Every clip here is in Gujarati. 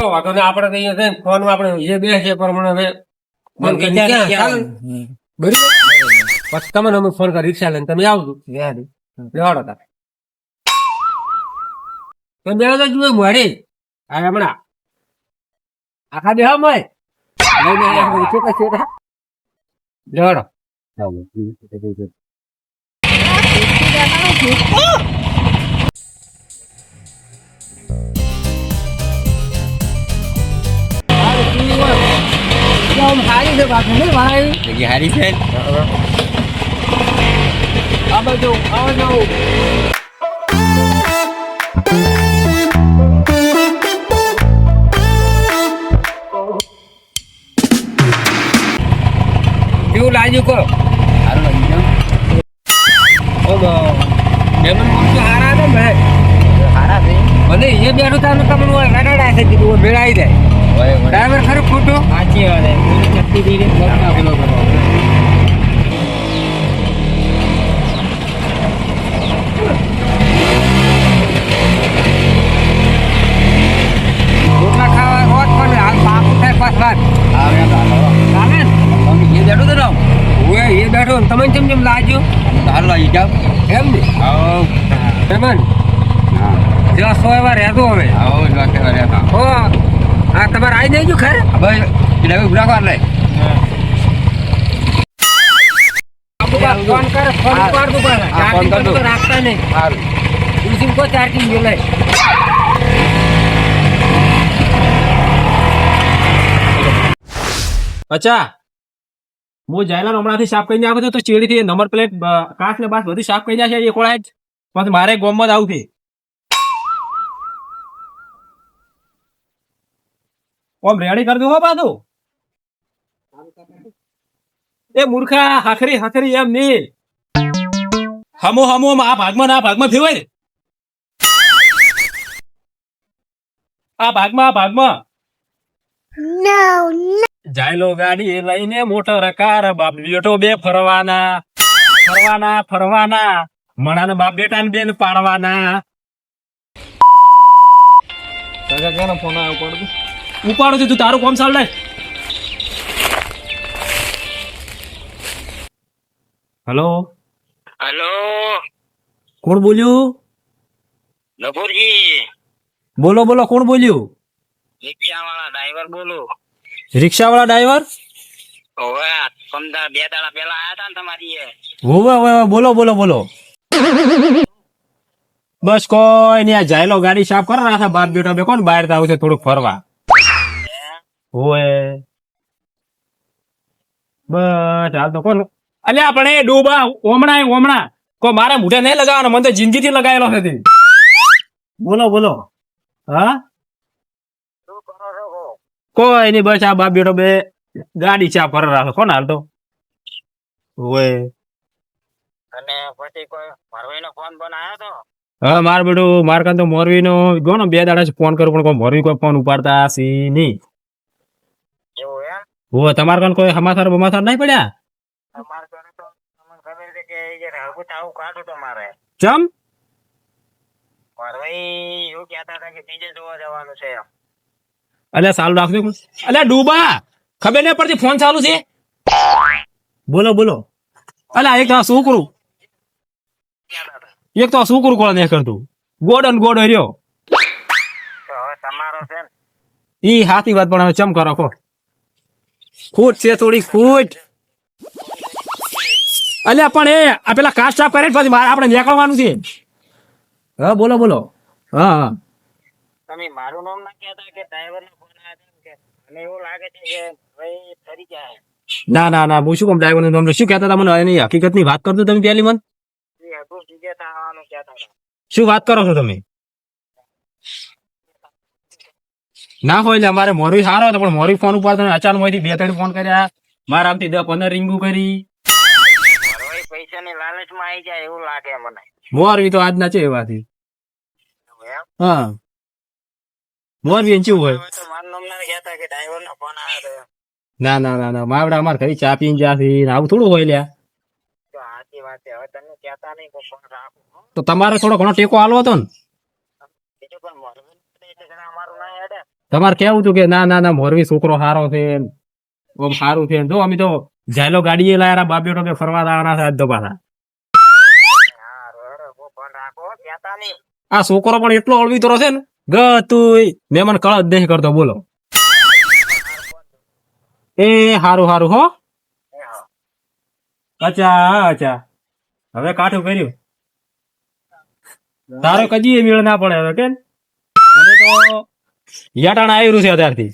તો વાંધો ને આપણે કહીએ છે ને આપણે જે બે છે એ પ્રમાણે હવે ફોન કરી? બરાબર? પછી તમને અમે ફોન કરી રિક્ષા લઈને. તમે આવજો. બેવાડો તારે તો બે તો જુએ મળી આ હમણાં. આખા દેહ મય. લઈને આવ્યા છેટા છેટા બેવાડો સારી છે બાકી નહીં ભાઈ? જગ્યા હારી છે? આ બાજુ આ જાઓ નહીં ગયું ખરે. હવે એટલે ઉભરા કર લે ફોન કરે ફોન હા. ઉપાડ દો પાછા. હા, ફોન ચાર્જિંગ કર દો. તો રાખતા નહીં. સારું તુલસી કો ચાર્જિંગ મિલે અચ્છા હું જાયલા હમણાંથી સાફ કરીને આવ્યો તો ચેડીથી નંબર પ્લેટ કાચ ને બાસ બધી સાફ કરી છે એ કોળાય જ. પછી મારે ગોમમાં જ આવું છે. ઓમ રેડી કરી હો પાછું એ મૂર્ખા, હાખરી હાખરી એમ નહીં હમો હમો આ ભાગમાં આ ભાગમાં થયું હોય આ ભાગમાં આ ભાગમાં. જાયલો ગાડી લઈને મોટર કાર, બાપ બેટો બે ફરવાના. ફરવાના ફરવાના. મણાના બાપ બેટા ને બેન પાડવાના. ફોન આવ્યો પડતો ઉપાડો છે તું તારું કોમ સાલ હેલો? હેલો? કોણ બોલ્યું? નફુરજી. બોલો બોલો કોણ બોલ્યું? રિક્ષાવાળા ડ્રાઈવર બોલો. રિક્ષા વાળા ડ્રાઈવર ઓવે સમજા બે દાડા પેલા આયા હતા ને તમારી ઓવે હોવે, બોલો બોલો બોલો. બસ કોઈ નહીં આ જાયલો ગાડી સાફ કરો ને બાર બાપ બેટો બે કોણ બહાર આવું છે થોડુંક ફરવા? હોવે બસ હાલ તો કોણ અલ્યા પણ એ ડૂબા ઓમણા ઓમણા. કો મારે મૂઢે નહીં લગાવવાનો મને તો જિંદગીથી લગાવેલો નથી બોલો બોલો. હા? કોઈ નહીં બસ આ બાપ બેટો બે ગાડી ચા કરો રાખો કોણ હાલ તો હોવે અને પછી કોઈ ભરવાઈ નો ફોન આવ્યો તો? હા માર બેટું માર કાં તો મોરવીનો. ગયો ને બે દાડા ફોન કરું પણ કોઈ મોરવી કોઈ ફોન ઉપાડતા સી નહીં. એમ તમારે કાન કોઈ સમાચાર બમાચાર નહીં પડ્યા? તમારે ઘરે તો તમને ખબર છે કે એ જે રાહુલ આવું કાઢું તમારે ચમ? ભરવાઈ એવું કહેતા હતા કે બીજે જોવા જવાનું છે અલ્યા સારું રાખજો. અલ્યા ડૂબા! ખબર નહીં પડતી ફોન ચાલુ છે? બોલો બોલો. અલ્યા એક તો છોકરું. કહેતા એક તો શું કરું કોણ નહીં કરતું ગોડન ગોડ રહ્યો તો હવે તમારો છે ઈ હાથી વાત પણ હવે ચમ કરો કો ખોટ છે થોડી ખોટ. અલ્યા પણ એ આ પેલા કાસ્ટ સાફ કરે પછી મારે આપણે નીકળવાનું છે. હા બોલો બોલો. હા હા. તમે મારું નામ ના કહેતા કે ડ્રાઈવર નો ફોન આવ્યો કે મને એવું લાગે છે કે ભાઈ ફરી જાય ના ના ના હું શું કહું ડ્રાઈવર તમને શું કહેતા તમને મને? એની હકીકતની વાત કરતો તમે પહેલી મન? શું વાત કરો છો તમે? ના હોય એટલે અમારે મોરવી સારો હતો પણ મોરવી ફોન ઉપર તમે અચાનકમાંથી બે ત્રણ ફોન કર્યા. મારા આમથી દસ પંદર રીંગુ કરી. પૈસાની લાલચમાં આવી જાય એવું લાગે મને. મોરવી તો આજના છે એવાથી. હા. મોરવી એમ કેવું હોય? મારું ના નો ના ના માવડા અમારે ઘરે ચા પીને ને આવું થોડું હોય લ્યા. તો તમારે થોડો ઘણો ટેકો આલો હતો ને બીજું પણ ભરવાઈ એટલે ઘણા અમારું ના હેડે તમારે કેવું હતું કે ના ના ના મોરવી છોકરો સારો છે, ઓમ સારું છે? જો, અમે તો જાયલો ગાડીએ લાયા બાપીઓ કે ફરવા લાવવાના છે નહીં આ છોકરો પણ એટલો અળવી તરો છે ને? ગ તું મેં મને કળ જ કરતો, બોલો. એ, હારું હારું, હો. અચ્છા અચ્છા. હવે કાઠું કર્યું. તારો કદી મેળ ના પડે હવે, કેમ? તો યાટાણ આવ્યું છે અત્યારથી.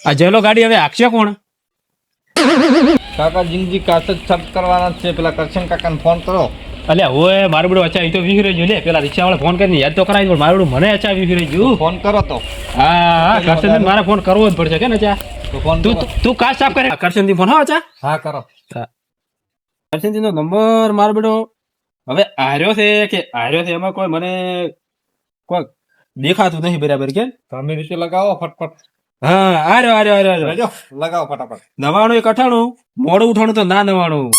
આ જેલો ગાડી હવે હાંકશે કોણ? કાકા જિંદગી કાચ જ છપ કરવાના છે. પેલા કરશન કાકાને ફોન કરો. અલ્યા ઓય મારું બધું અચ્છા એ તો વિસરી રહ્યું લે પેલા રિક્ષા વાળા ફોન કરીને યાદ તો કરાવી પણ મારું બધું મને અચ્છા વિસરી રહ્યું ફોન કરો તો. હા હા કરશનથી મારે ફોન કરવો જ પડશે કે ને ચા તું તું- કાચ સાફ કરે. કરશનથી ફોન હા ચા હા કરો. કરશનજી નો નંબર મારો બેટો હવે આર્યો છે કે આર્યો છે એમાં કોઈ મને કોઈ દેખાતું નહીં બરાબર કે તમે રીતે લગાવો ફટફટ. હા આર્યો આરે આરે આરે લેજો લગાવો ફટાફટ. નવાણું એક અઠાણું મોડું ઉઠાણું તો ના નવાણું.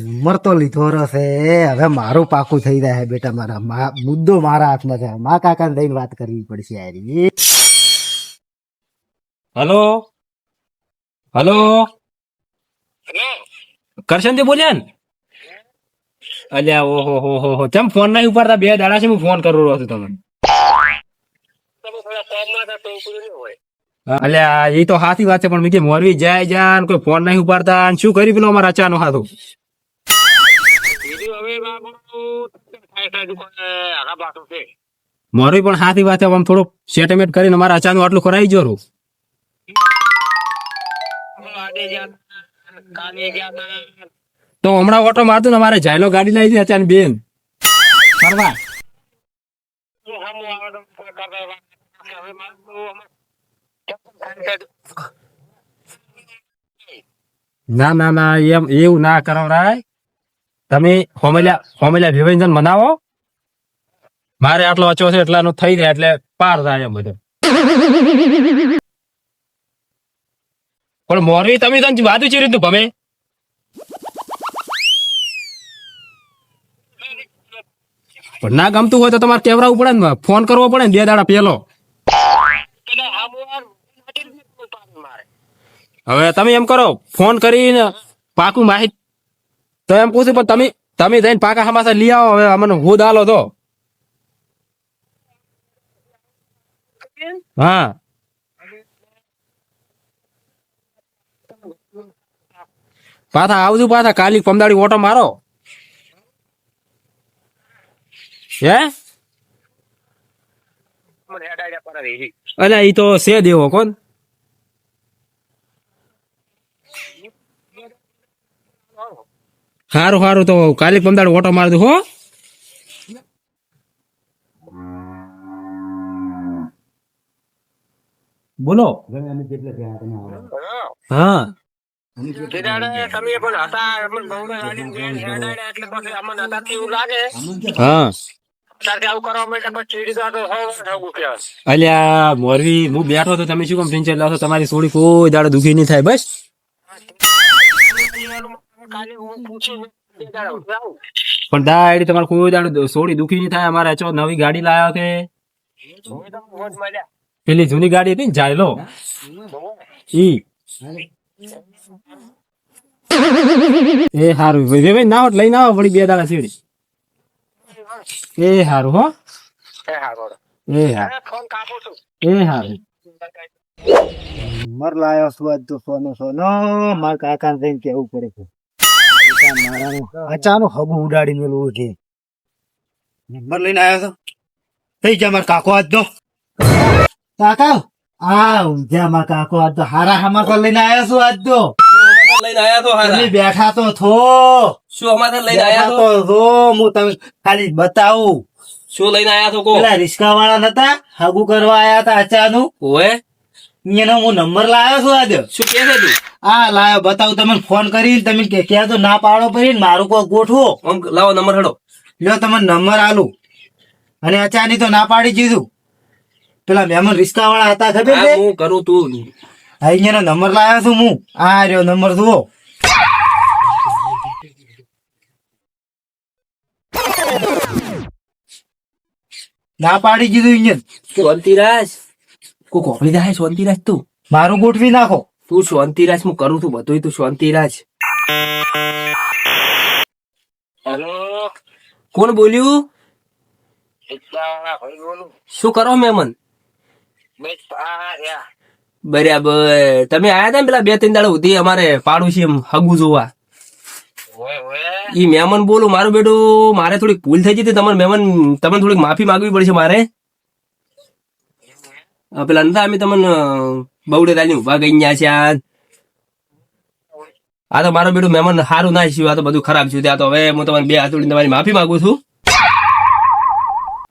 નંબર તો લીધો રહેશે. હવે મારું પાકું થઈ જાય બેટા મારા. મુદ્દો મારા હાથમાં છે. મા કાકાને દઈને વાત કરવી પડશે યારી હલો? હલો? કરશનથી બોલ્યા ને? અલ્યા ઓહો હો હો હો. ચમ ફોન નહીં ઉપાડતા? બે દાડા છે હું ફોન કરું રહ્યો છું તમને. અલ્યા એ તો હાથી વાત છે પણ મેં કે મોરવી જાય જાય ને કોઈ ફોન નહીં ઉપાડતા અને શું કરી પેલો અમારા અચાનો હાથું? મોરવી પણ હાથી વાત છે આમ થોડું સેટમેન્ટ કરીને અમારા અચાનું આટલું કરાવી જ્યાં કાલે ગયા તો હમણાં ઓટો મારતું ને અમારે જાયલો ગાડી લઈ હતી અચાન બેન. ફરવા મારું ના ના ના, એમ, એવું ના કરાવરાય તમે હોમેલ્યા હોમેલ્યા વિભંજન મનાવો. મારે આટલો વાંચો છે એટલાનું થઈ જાય એટલે પાર થાય એમ બધું. પણ મોરવી તમે તને વાદું છે રીતનું ભમે? પણ ના ગમતું હોય તો તમારે કેવરાવું પડે ને, ફોન કરવો પડે ને, બે દાડા પેલો હવે તમે એમ કરો, ફોન કરીને પાકું માહિત તો એમ પૂછ્યું પણ તમે તમે જઈને પાકા હમાસા લઈ આવો, હવે અમને હું આલો તો. હા. પાછા આવજો પાછા, કાલી પમદાડી ઓટો મારો. હે? અલ્યા ઈ તો છે દેવો કોણ? હારું હારું તો કાલે પમદાડ ઓટો માર હો. બોલો. હા. તમે પણ હતા એટલે અમને એવું લાગે. હા. અલ્યા મોરવી હું બેઠો તો તમે શું કામ ટેન્શન લાવો તમારી સોડી કોઈ દાડો દુખી નહીં થાય બસ. પણ દાડા તમારે કોઈ દાડો સોડી દુખી નહીં થાય અમારે ચો નવી ગાડી લાવ્યા મળ્યા પેલી જૂની ગાડી હતી ને જાયલો? ઈ. એ હારું ભાઈ ભાઈ ના હોત લઈને આવો વળી બે દાડા સીડી એ હારું હો. એ હારું અરે ફોન કાપું છું. એ હારું. નંબર લાયો સ્વાદ તો સોનો સોનો. માર કાકા ને કેવું પડે છે? અચાનક હબુ ઉડાડી મેલું છે. નંબર લઈને આવ્યો છો. થઈ ગયા મારા કાકો આજ તો. કાકા આ ઊંઝા મારા કાકો આજ તો. હારા હમાસા લઈને આવ્યો છું આજ તો. લઈને આયા તો તમે બેઠા તો થો શું અમારે લઈને બેઠા તો? થો હું તમે ખાલી બતાવું. શું લઈને આયા તો કો? પેલા રિક્ષા વાળા નતા? હાગુ કરવા આયા હતા અચાનક. ઓએ એનો હું નંબર લાવ્યો છું આજે. શું કે છે તું? આ લાયો બતાવું તમે ફોન કરી તમે કે ક્યાં તો ના પાડો પડી મારું કોઈ ગોઠવો. લાવો નંબર હેડો. લ્યો તમે નંબર આલું. અને અચાની તો ના પાડી દીધું. પેલા મહેમાન રિસ્કા વાળા હતા ખબર છે? હું કરું તું. અહીંયાનો નંબર લાવ્યો છું હું. આ રહ્યો નંબર જુઓ. ના પાડી દીધું ઇન્જન શાંતિરાજ. કોઈ કોકડી દે શાંતિરાજ તું? મારું ગોઠવી નાખો. તું શાંતિરાજ હું કરું છું બધું તું શાંતિરાજ. હેલો. કોણ બોલ્યું? શું કરો મેમન રહ્યા બરાબર. તમે આયા હતા ને પેલા બે ત્રણ દાડા સુધી અમારે પાડોશી એમ હગું જોવા? ઈ મહેમાન બોલું મારું બેટું મારે થોડીક ભૂલ થઈ જતી તમારે મહેમાન તમને થોડીક માફી માંગવી પડશે મારે. પેલા નતા અમે તમને બવડે તાલી ઊભા ગઈ ગયા છે આ આ તો મારો બેટું મહેમાન સારું ના થયું આ તો બધું ખરાબ થયું. ત્યાં તો હવે હું તમને બે હાથ જોડીને તમારી માફી માંગુ છું.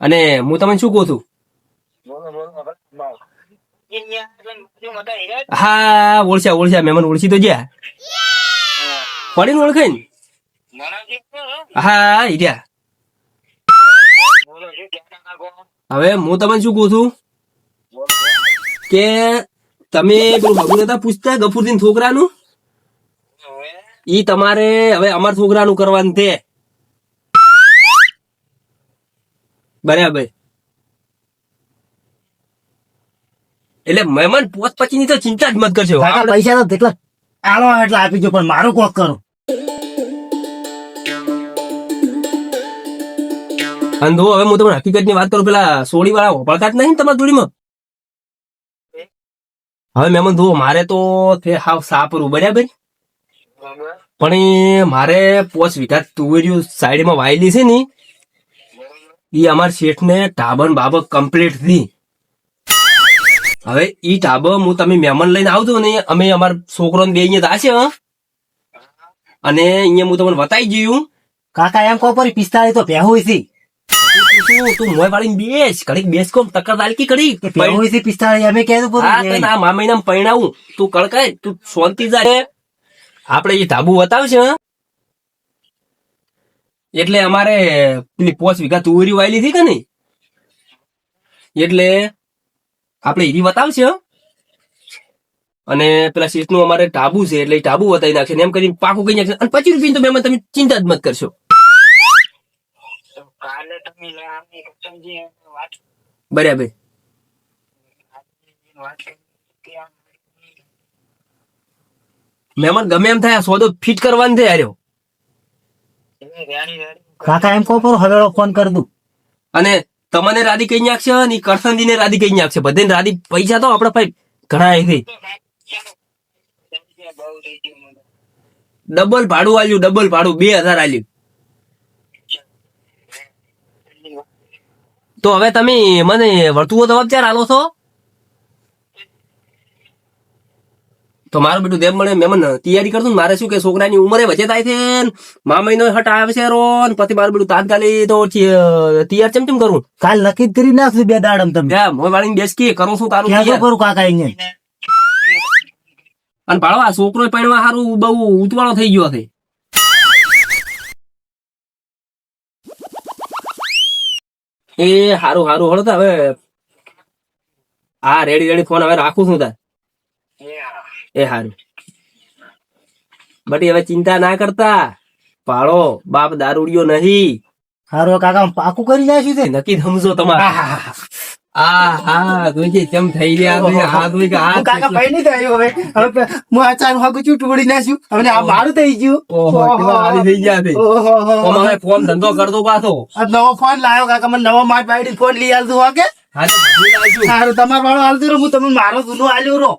અને હું તમને શું કહું છું? હતા? હા ઓળખ્યા ઓળખ્યા મહેમાન ઓળખી તો ગયા. પડીને ઓળખે ને? હા. હતા કહો? હવે હું તમને શું કહું છું? કે તમે પેલું હગું નતા પૂછતા ગફુરદીન છોકરાનું? ઈ તમારે હવે અમાર છોકરાનું કરવાનું છે બરાબર. એટલે મહેમાન પોત પછીની તો ચિંતા જ મત કરજો. કાકા પૈસા તો તેટલા આલો એટલા આપી જો પણ મારું કોક કરો. અને જો હવે હું તમને હકીકતની વાત કરું પેલા સોળી વાળા હોપળતા જ નહીં તમારી જોડીમાં? હવે મેમન જુઓ મારે તો તે હાવ સાપરું બરાબર બરાબર પણ એ મારે પોચ વીઘા તુવેરીઓ સાઈડમાં વાયેલી છે ને એ અમાર શેઠને ટાબન બાબત કમ્પ્લીટથી હવે ઈ ટાબો હું તમે મહેમાન લઈને આવજો ને અમે અમાર છોકરો બે અહીંયા થશે અને અહીંયા હું તમને બતાવી ગયું કાકા એમ કહો પરી પિસ્તાળી તો પહેવું છે તું તું મોય વાળીને બેસ. ઘડીક બેસ કોમ ટક્કર દાલકી કરી પહેવું છે પિસ્તાળી અમે કહેતું હા તને આ મા મહિનામાં પરણાવું તું કળકાય તું શાંતિ જાય આપણે એ ધાબુ બતાવશે એટલે અમારે પેલી પોચ વીઘા તુવેરી વાયેલી હતી કે નહીં? એટલે આપણે હીરી બતાવશે અને પેલા નું અમારે ટાબુ છે એટલે ટાબુ બતાવી નાખશે ને એમ કરીને પાકું કહી નાખશે અને પચીસ રૂપિયા તો મેં તમે ચિંતા જ મત કરશો. બરાબર. મહેમાન ગમે એમ થાય સોદો ફિટ કરવાનું છે યાર કાકા એમ કહો પરો હવે ફોન કર દઉં. અને તમને રાધી કઈ નાખશે અને કરસનદીને રાધી કઈ નાખશે બધે રાધી પૈસા તો આપડે ભાઈ ઘણા મને ડબલ ભાડું આલ્યું, ડબલ ભાડું, બે હજાર આલ્યું. તો હવે તમે મને વર્તુઓ જવાબ ચાર આલો છો? તો મારું બેટું દેવ મળે મેમન તૈયારી કરતું મારે શું કે છોકરાની ઉંમરે વચ્ચે થાય છે મા મહિનો હટ આવે છે રોન પછી મારું બેટું તાત્કાલિક તો તૈયાર ચમ ચમ કરું? કાલ નક્કી જ કરી નાખશું બે દાડમ તમે. ત્યાં મોય વાળીને બેસ કે કરું છું તારું ક્યાં કરું કાકા અહીંયા? અને ભાડવા છોકરો પહેણવા સારું બહુ ઉતવાળો થઈ ગયો છે. એ હારું હારું હળતા તો હવે. હા રેડી રેડી ફોન હવે રાખું છું તાર. એ સારું બટી હવે ચિંતા ના કરતા. પાળો બાપ દારૂડિયો નહીં. હારો કાકા પાકું કરી જાય છે નક્કી સમજો તમારે. આ હા તું કેમ થઈ ગયા છે? આ તું કે આ હું કાકા ભાઈ નહીં થયો હવે. હવે હું આ ચાર હાકું ચૂંટ વળી નાખ્યું હવે આ મારું થઈ ગયું. ઓહો થઈ ગયા છે. ઓહો તો ફોન ધંધો કરતો પાછો. આ નવો ફોન લાવ્યો કાકા મને નવો માર પાડી ફોન લઈ આલતું હા આવજો. સારું તમારો વાળો રહો હું તમને મારો જૂનો આલ્યો રહો